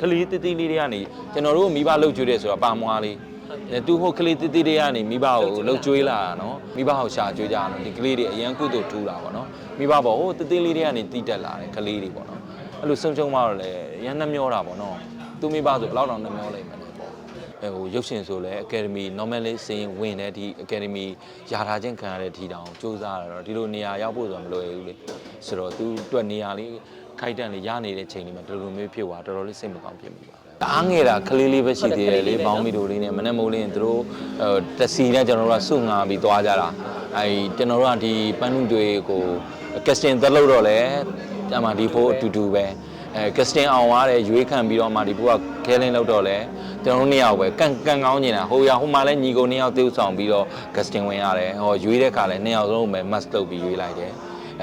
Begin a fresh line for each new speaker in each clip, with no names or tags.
ကလေးတိတိလေးတွေကနေကျွန်တော်တို့မိဘလှုပ်ကြွေးတယ်ဆိုတာပါမွားလေးအဲသူဟိုကလေးတိတိတွေကနေမိဘကိုလှုပ်ကြွေးလာတာနော်မိဘကိုရှာကြွေးကြတာနော်ဒီကလေးတွေအရန်ကုသိုလ်ထူးတာပေါ့နော်မိဘပေါ့ဟိုတိတိလေးတွေကနေတီးတက်လာတယ်ကလေးတွေပေါ့နော်အဲ့လိုဆုံးချုံမှတော့လေရန်နှမျောတာပေါ့နော်သူမိဘဆိုဘယ်လောက်တောင်နှမျောလိုက်မလဲပေါ့အဲဟိုရုပ်ရှင်ဆိုလဲ Academy normally စင်ဝင်တဲ့ဒီ Academy ယာထားခြင်းခံရတဲ့ထီတောင်စူးစမ်းရတော့ဒီလိုနေရာရောက်ဖို့ဆိုတာမလွယ်ဘူးလေဆိုတော့သူအတွက်နေရာလေး ခိုက်တန့်လေးရနေတဲ့ချိန်လေးမှာဒီလိုမျိုးဖြစ်သွားတော်တော်လေးစိတ်မကောင်းဖြစ်မိပါတအားငယ်တာကလေးလေးပဲရှိသေးတယ်လေဘောင်းမီတို့လေးနဲ့မနဲ့မိုးလေးနဲ့သူတို့ဟိုတစီနဲ့ကျွန်တော်တို့ကစုငါပြီးသွားကြတာအဲကျွန်တော်တို့ကဒီပန်းနုတွေကိုကက်စတင်သက်လို့တော့လဲအမှဒီဖို့အတူတူပဲအဲကက်စတင်အောင်သွားတယ်ရွေးခံပြီးတော့မှဒီဖို့ကခဲလင်းလောက်တော့လဲကျွန်တော်တို့နှစ်ယောက်ပဲကန်ကန်ကောင်းနေတာဟိုရဟိုမှာလဲညီကိုနှစ်ယောက်တေးဥဆောင်ပြီးတော့ကက်စတင်ဝင်ရတယ်ဟောရွေးတဲ့ခါလဲနှစ်ယောက်လုံးပဲ must လုပ်ပြီးရွေးလိုက်တယ်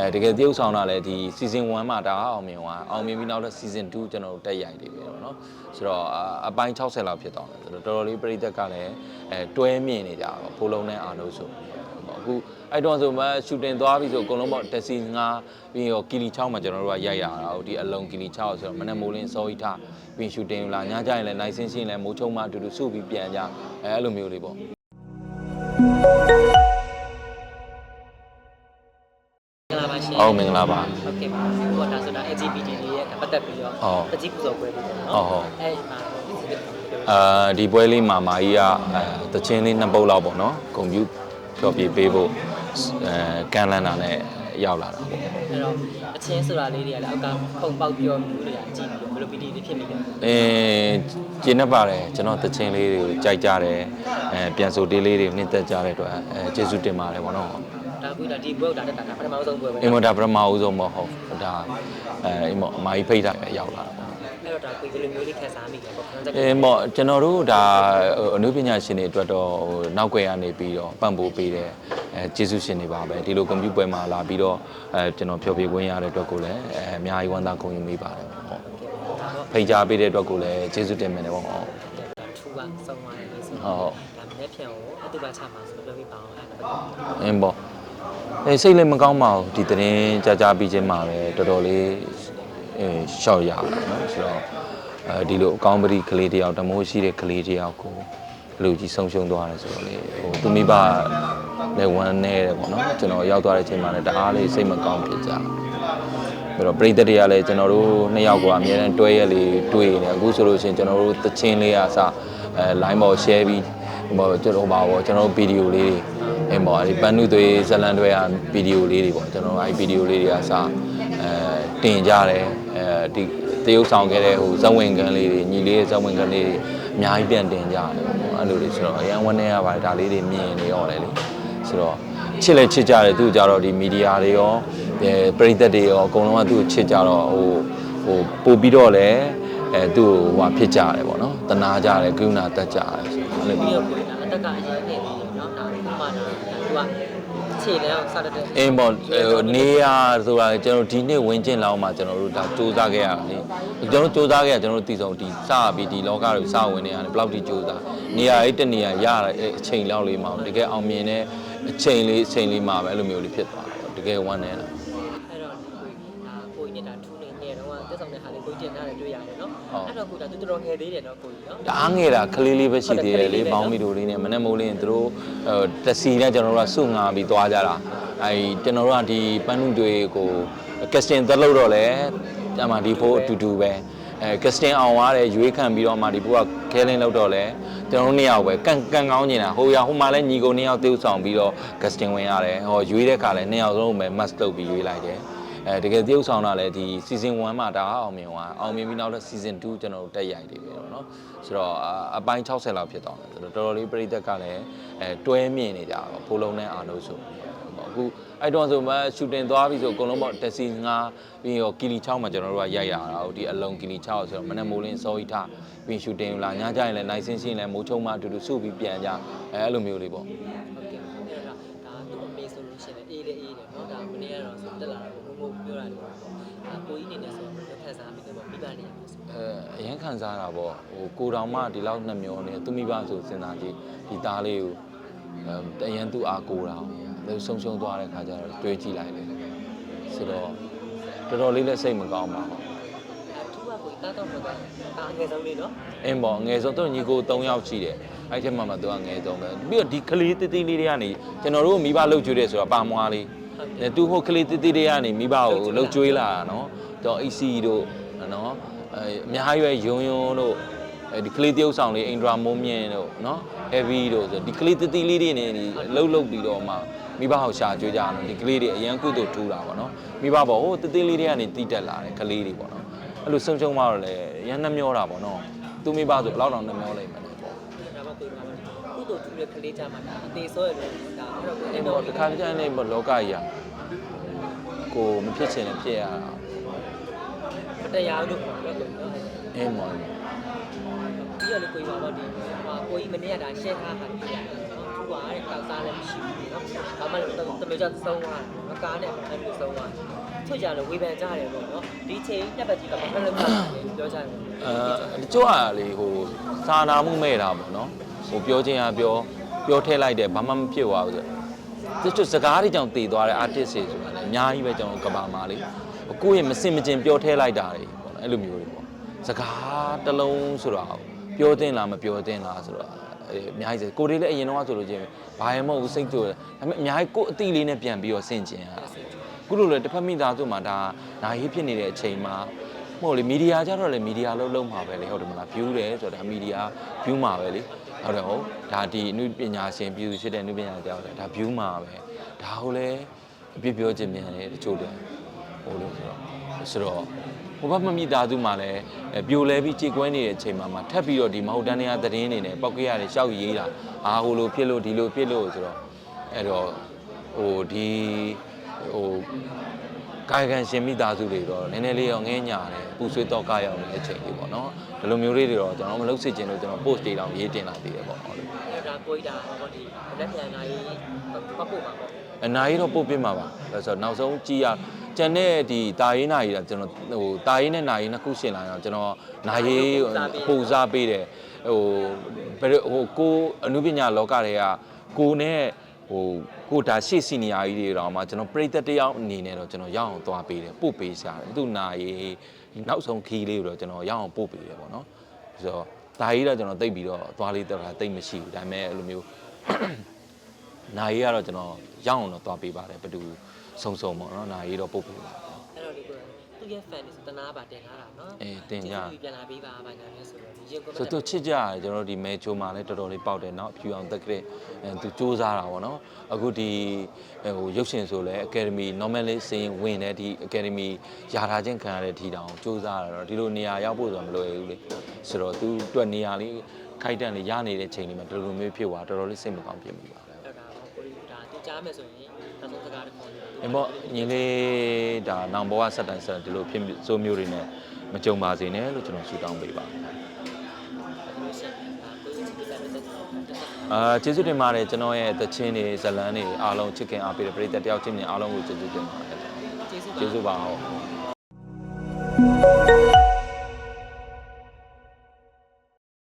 အဲတကယ်တရုပ်ဆောင်တာလည်းဒီ season 1မှာဒါအောင်မြင်သွားအောင်မြင်ပြီးနောက်တော့ season 2ကျွန်တော်တို့တက်ရိုက်နေပြီပေါ့နော်ဆိုတော့အပိုင်း60လောက်ဖြစ်သွားတယ်ဆိုတော့တော်တော်လေးပြည်သက်ကလည်းအဲတွဲမြင်နေကြပါဘိုးလုံးနဲ့အားလုံးဆိုအခုအဲ့တော့ဆိုမှရှူတင်သွားပြီဆိုအကုန်လုံးပေါ့တက်စီ9ပြီးရောကီလီ6မှာကျွန်တော်တို့ကရိုက်ရတာဟုတ်ဒီအလုံးကီလီ6ဆိုတော့မနက်မိုးလင်းစောဤထပြီးရှူတင်လာညကျရင်လည်းနိုင်စင်းရှင်းလည်းမိုးချုံမှအတူတူစုပြီးပြန်ကြအဲအဲ့လိုမျိုးလေးပေါ့ ဟုတ်မင်္ဂလာပါ
ဟုတ်ကဲ့ပါဟိုဒါဆိုတာ LGBT တွေရဲ့ပတ်သက်ပြီးတော့
ဟုတ်
တကြီးပူဇော်ပွဲလေးပေါ့
ဟုတ်
နော်
ဟုတ်
အဲ့ဒီမှာ
အာဒီပွဲလေးမှာမာကြီးကအဲတချင်းလေးနှစ်ပုတ်လောက်ပေါ့နော်ကွန်ပျူဖျော်ပြပေးဖို့အဲကန်လန်တာနဲ့ရောက်လာတာပေါ့
အဲ့တော့အချင်းဆိုတာလေးတွေကလည်းအောက်ကပုံပေါက်ပြောမျိုးတွေကကြည့်ပြီးတော့ဘယ်လိုပီတီတွေဖြစ်မိလဲ
အဲကျင်းနေပါတယ်ကျွန်တော်တချင်းလေးတွေကိုကြိုက်ကြတယ်အဲပြန်ဆိုတေးလေးတွေနှိမ့်သက်ကြတဲ့အတွက်အဲကျေးဇူးတင်ပါတယ်ပေါ့နော်
ဒါကူဒါဒီဘွဲဒါတက်တာဒါပထမဆုံးဘွဲပဲ
အင်မတာပရမဦးဆုံးမဟုတ်ဒါအဲအင်မအမကြီးဖိတ်တာရောက်လာတာပေါ့
အဲ့တော့ဒါကိုဒီလိုမျိုးလေးခန်းစားမိတယ်ပေါ့ခန်းစား
အဲမော်ကျွန်တော်တို့ဒါဟိုအနုပညာရှင်တွေအတွက်တော့ဟိုနောက်ွယ်ကနေပြီးတော့ပံ့ပိုးပေးတယ်အဲကျေးဇူးရှင်တွေပါပဲဒီလိုကွန်ပျူတာပွဲမှာလာပြီးတော့အဲကျွန်တော်ဖျော်ဖြေခွင့်ရတဲ့အတွက်ကိုလည်းအဲအများကြီးဝမ်းသာဂုဏ်ယူမိပါတယ်ဟုတ်
ဒါပေါ့
ဖိတ်ကြားပေးတဲ့အတွက်ကိုလည်းကျေးဇူးတင်ပါတယ်ပေါ့ဟုတ်
ထူကဆုံးသွားတယ်လို့ဆို
ဟုတ်
ဒါမနေ့ဖြန်ကိုအတူပါချမှာဆိုပြောပြပါအောင်အဲ့ဒါ
အင်းပေါ့ အဲစိတ်လည်းမကောင်းပါဘူးဒီသတင်းကြာကြာပြီးချင်းမှာပဲတော်တော်လေးအဲရှော့ရအောင်နော်ဆိုတော့အဲဒီလိုအကောင်းပရိကလေးတယောက်တမိုးရှိတဲ့ကလေးတယောက်ကိုလူကြီးဆုံးရှုံးသွားတယ်ဆိုတော့လေဟိုသူမိဘလည်းဝမ်းနေတယ်ပေါ့နော်ကျွန်တော်ရောက်သွားတဲ့အချိန်မှာလည်းတအားလေးစိတ်မကောင်းဖြစ်ကြပြီးတော့ပရိသတ်တွေကလည်းကျွန်တော်တို့နှစ်ယောက်ကအများနဲ့တွဲရက်လေးတွေ့နေအခုဆိုလို့ရှိရင်ကျွန်တော်တို့သချင်းလေးအစအဲ line ပေါ် share ပြီးဟိုကျွန်တော်ပါပေါ့ကျွန်တော်တို့ဗီဒီယိုလေးတွေ အင်းပေါ့ဒီပန်းနုသွေးဇလန်တွေအဗီဒီယိုလေးတွေပေါ့ကျွန်တော်တို့အဲဗီဒီယိုလေးတွေအစအဲတင်ကြတယ်အဲဒီတရုပ်ဆောင်ခဲ့တဲ့ဟိုဇဝင်ကန်လေးတွေညီလေးရဲ့ဇဝင်ကန်လေးတွေအများကြီးပြန်တင်ကြတယ်ပေါ့အဲ့လိုလေးဆိုတော့အရန်ဝန်းနေရပါတယ်ဒါလေးတွေမြင်နေရောတယ်လေဆိုတော့ချစ်လဲချစ်ကြတယ်သူကြတော့ဒီမီဒီယာတွေရောအဲပရိသတ်တွေရောအကုန်လုံးကသူ့ကိုချစ်ကြတော့ဟိုဟိုပို့ပြီးတော့လဲအဲသူ့ကိုဟိုဖြစ်ကြတယ်ပေါ့နော်တနာကြတယ်ကရုဏာတက်ကြတယ်ဆိုတော့အဲ့လို
ပြီး
မျိုး
တော့ကိုဒါအတက်ကအရင်နေ သူကခြေလဲအောင်စတတ်တဲ့
အင်းပေါ့ဟိုနေရဆိုတာကျွန်တော်ဒီနေ့ဝင်ကျင်လောက်မှကျွန်တော်တို့ဒါစူးစမ်းခဲ့ရတာလေကျွန်တော်စူးစမ်းခဲ့ရကျွန်တော်တို့တည်ဆုံးဒီစပြီးဒီလောကတွေစဝင်နေရတယ်ဘယ်လောက်ထိစူးစမ်းနေရာရေးတနေရာရတဲ့အချိန်လောက်လေးမှတကယ်အောင်မြင်တဲ့အချိန်လေးအချိန်လေးမှပဲအဲ့လိုမျိုးလေးဖြစ်သွားတယ်တကယ်ဝမ်းနေတာ
အဲ့တော့ဒါကိုကြီးနဲ့ဒါထူနေငယ်တော့တက်ဆောင်တဲ့ဟာလေးကိုကြီး တာပေါ့နော်အဲ့တော့ကိုဒါသူတော်တော်ငယ်သေးတယ်နော်ကိုကြီး
နော်အားငယ်တာကလေးလေးပဲရှိသေးတယ်လေမောင်းမီတို့လေးနဲ့မနေ့မိုးလေးနဲ့သူတို့တစီနဲ့ကျွန်တော်တို့ကစုငါပြီးသွားကြတာအဲကျွန်တော်တို့ကဒီပန်းနုတွေကိုကက်စတင်သက်လို့တော့လေအမှဒီဖို့အတူတူပဲအဲကက်စတင်အောင်သွားတယ်ရွေးခံပြီးတော့မှဒီဘုကခဲလင်းလောက်တော့လဲကျွန်တော်တို့နှစ်ယောက်ပဲကန်ကန်ကောင်းနေတာဟိုရဟိုမှာလဲညီကုံနှစ်ယောက်သေုပ်ဆောင်ပြီးတော့ကက်စတင်ဝင်ရတယ်ဟောရွေးတဲ့ခါလဲနှစ်ယောက်လုံးပဲမတ်လုပ်ပြီးရွေးလိုက်တယ် အဲတကယ်တရုပ်ဆောင်တာလည်းဒီ season 1မှာဒါအောင်မြင်သွားအောင်မြင်ပြီးနောက်တော့ season 2ကျွန်တော်တို့တက်ရိုက်နေပြီတော့เนาะဆိုတော့အပိုင်း60လောက်ဖြစ်သွားတယ်ဆိုတော့တော်တော်လေးပြိသက်ကလည်းအဲတွဲမြင်နေကြပါဖိုးလုံးနဲ့အာလို့ဆိုပေါ့အခုအဲ့တော့ဆိုမှရှူတင်သွားပြီဆိုအကုန်လုံးပေါ့တက်စီငါပြီးရောကီလီ6မှာကျွန်တော်တို့ကရိုက်ရတာဟိုဒီအလုံးကီလီ6ဆိုတော့မနေ့မိုးလင်းစောဤထပြီးရှူတင်လာညကြရင်လည်း license ရှင်းလည်းမိုးချုံမှအတူတူစုပြီးပြန်ကြအဲအဲ့လိုမျိုးလေးပေါ့
တာလေပေါ့ဒါကိုကြီးနေနေဆိုတော့ခက်စားမိတယ်ပေါ့မိဘနေရမှာဆို
အဲအရင်ခံစားတာပေါ့ဟိုကိုတောင်မှဒီလောက်နှစ်မျောနေသူမိဘဆိုစဉ်းစားကြည့်ဒီသားလေးကိုအဲအရင်သူ့အားကိုတာလေဆုံးရှုံးသွားတဲ့ခါကျတော့တွေးကြည့်လိုက်လေဆိုတော့တော်တော်လေးလည်းစိတ်မကောင်းပါဘူး
အဲသူကကိုတားတော့တော့တားငယ်ဆုံးလေးနော်
အင်းပေါ့အငယ်ဆုံးသူညီကို3ယောက်ရှိတယ်အဲ့ဒီမှာမှသူကငယ်ဆုံးပဲပြီးတော့ဒီကလေးတိတိလေးတွေကနေကျွန်တော်တို့မိဘလှုပ်ကြွေးတယ်ဆိုတာပါမွားလေးအဲ သူဟိုကလေးတိတိတွေကနေမိဘကိုလှုပ်ကြွေးလာတာနော်တော့ AC တို့နော်အဲအများကြီးပဲယုံယုံတို့အဲဒီကလေးတယောက်ဆောင်လေးအင်ဒရာမိုးမြင့်တို့နော် heavy တို့ဆိုဒီကလေးတိတိလေးတွေနေဒီလှုပ်လှုပ်ပြီးတော့မှမိဘဟောက်ရှာကြွေးကြအောင်ဒီကလေးတွေအရန်ကုသိုလ်ထူတာပေါ့နော်မိဘပေါ့ဟိုတိတိလေးတွေကနေတိတက်လာတယ်ကလေးတွေပေါ့နော်အဲ့လိုဆုံးချုံမှတော့လေရန်နှမျောတာပေါ့နော်သူမိဘဆိုဘယ်လောက်တောင်နှမျောလိုက်မလဲပေါ့
ဒါမှကိုယ်မှာကုသို လ်သူရဲ့ကလေးကြမှာဒါအသေးဆိုရလို့ဒါအဲ့တော့ကိုယ်
အဲ့
လည်း
တော့
တော့
တခါတည်းနဲ့ပေါ့လောကကြီးอ่ะကိုမဖြစ်ချင်လည်းဖြစ်ရတာ
မတရားလို့ပြောတယ်နော်
အင်းမော်
ပြီးတော့လေကိုယ်ပါတော့ဒီဟာကိုကြီးမနေ့ကဒါ share ထားတာပြရတယ်နော်သူကတဲ့ကောက်စားလည်းမရှိဘူးနော်ဘာမှလည်းတမကြဆုံးသွားတယ်နော်ကားနဲ့အဲ့လိုဆုံးသွားချွတ်ကြလို့ဝေဖန်ကြတယ်ပေါ့နော်ဒီချိန်ညက်ပတ်ကြီးကဘာမှလည်းမလုပ်ဘူးပြောကြတယ်
အဲတချို့ကလေဟိုစာနာမှုမဲ့တာပေါ့နော် ဟိုပြောချင်းအားပြောပြောထည့်လိုက်တယ်ဘာမှမဖြစ်သွားဘူးဆိုတချို့စကားတွေကြောင့်တည်သွားတဲ့ artist တွေဆိုတာလည်းအများကြီးပဲကျွန်တော်ကဘာမှာလေကိုယ့်ရဲ့မစင်မကျင်ပြောထည့်လိုက်တာတွေပေါ့နော်အဲ့လိုမျိုးတွေပေါ့စကားတစ်လုံးဆိုတာပြောတင်လားမပြောတင်လားဆိုတော့အဲအများကြီးစကိုတွေလည်းအရင်တော့ဆိုလို့ချင်းဘာမှမဟုတ်ဘူးစိတ်ကြိုတယ်ဒါပေမဲ့အများကြီးကိုယ့်အတိလေးနဲ့ပြန်ပြီးတော့ဆင်ကျင်ရတာခုလိုလေတစ်ဖက်မိသားစုမှာဒါနာရေးဖြစ်နေတဲ့အချိန်မှာ မဟုတ်လေမီဒီယာကြတော့လေမီဒီယာလုံးလုံးမှာပဲလေဟုတ်တယ်မလား view တယ်ဆိုတော့ဒါမီဒီယာ view မှာပဲလေဟုတ်တယ်ဟုတ်ဒါဒီအနုပညာရှင် view ဖြစ်တဲ့အနုပညာကြောက်တယ်ဒါ view မှာပဲဒါကိုလေအပြစ်ပြောခြင်းမြန်တယ်တချို့တယ်ဟိုလို့ဆိုတော့ဆိုတော့ဟိုဘက်မမိသားစုမှာလည်းအဲပြိုလဲပြီးကြေကွဲနေတဲ့အချိန်မှာမှထပ်ပြီးတော့ဒီမဟုတ်တန်းတရားသတင်းနေနဲ့ပောက်ကရတွေရှောက်ရေးတာအာဟိုလိုဖြစ်လို့ဒီလိုဖြစ်လို့ဆိုတော့အဲ့တော့ဟိုဒီဟို ကာယကံရှင်မိသားစုတွေတော့နည်းနည်းလေးတော့ငဲညာတယ်ပူဆွေးတော့ကာရောက်နေတဲ့အချိန်လေးပေါ့နော်ဒီလိုမျိုးလေးတွေတော့ကျွန်တော်မလုပ်စေချင်လို့ကျွန်တော် post တွေတောင်ရေးတင်လာသေးတယ်ပေါ့ဟုတ်လို့
အဲ့ဒါကိုကြီးဒါဟောဒီလက်ပြန်နိုင်ပတ်ဖို့ပါပေါ့
အနာရီတော့ပို့ပြစ်မှာပါဒါဆိုတော့နောက်ဆုံးကြည်ရကျန်တဲ့ဒီတာရေးနာရီကကျွန်တော်ဟိုတာရေးနဲ့နာရေးနှစ်ခုရှင်လာတော့ကျွန်တော်နာရေးပူစားပေးတယ်ဟိုဘယ်ဟိုကိုအနုပညာလောကတွေကကိုနဲ့ ဟိုကိုဒါရှေ့စီနီယာကြီးတွေတော့မှကျွန်တော်ပြိသက်တယောက်အနေနဲ့တော့ကျွန်တော်ရအောင်သွားပေးတယ်ပို့ပေးရှာတယ်သူနာရေးနောက်ဆုံးခီးလေးကိုတော့ကျွန်တော်ရအောင်ပို့ပေးတယ်ပေါ့နော်ဆိုတော့ဒါကြီးတော့ကျွန်တော်တိတ်ပြီးတော့သွားလေးတော့တိတ်မရှိဘူးဒါပေမဲ့အဲ့လိုမျိုးနာရီကတော့ကျွန်တော်ရအောင်တော့သွားပေးပါတယ်ဘယ်သူစုံစုံပေါ့နော်နာရီတော့ပုတ်ပေးပါ
အဲ့တော့ဒီကိုသူ ရဲ့ fan တွေဆိုတနာပါတင်ထားတာနော်
အေးတင်ကြ
ပြန်လာပေးပါပါညာလဲဆိုတော့ဒီရင်
ဆိုတော့သူချစ်ကြရတယ်ကျွန်တော်တို့ဒီမဲချိုမှာလည်းတော်တော်လေးပေါက်တယ်เนาะဖြူအောင်တက်ကြတဲ့အဲသူစူးစမ်းတာပေါ့နော်အခုဒီဟိုရုပ်ရှင်ဆိုလဲ Academy Normalist စင်းဝင်တဲ့ဒီ Academy ယာထားခြင်းခံရတဲ့ထီတောင်စူးစမ်းရတော့ဒီလိုနေရာရောက်ဖို့ဆိုတော့မလွယ်ဘူးလေဆိုတော့သူအတွက်နေရာလေးခိုက်တန့်လေးရနေတဲ့ချိန်လေးမှာဒီလိုမျိုးဖြစ်သွားတော်တော်လေးစိတ်မကောင်းဖြစ်မိပါတယ်
အဲ့ဒါကိုကိုဒါသူကြားမယ်ဆိုရင်နောက်ဆုံးစကားတစ်ခု င်
အင်းပေါ့ညီလေးဒါနောင်ဘဝဆက်တိုင်းဆက်ဒီလိုဖြစ်စိုးမျိုးတွေနဲ့မကြုံပါစေနဲ့လို့ကျွန်တော်ဆုတောင်းပေးပါ
လို့ရှိရင်ဒါကိုကြီးဒီလိုက်တဲ့
အာကျေးဇူးတင်ပါတယ်ကျွန်တော်ရဲ့သချင်းတွေဇလန်းတွေအားလုံးချစ်ခင်အားပေးတဲ့ပရိသတ်တယောက်ချင်းချင်းအားလုံးကိုကျေးဇူးတင်ပါတယ်
ကျေးဇူးပါ
ကျေးဇူးပါဟုတ်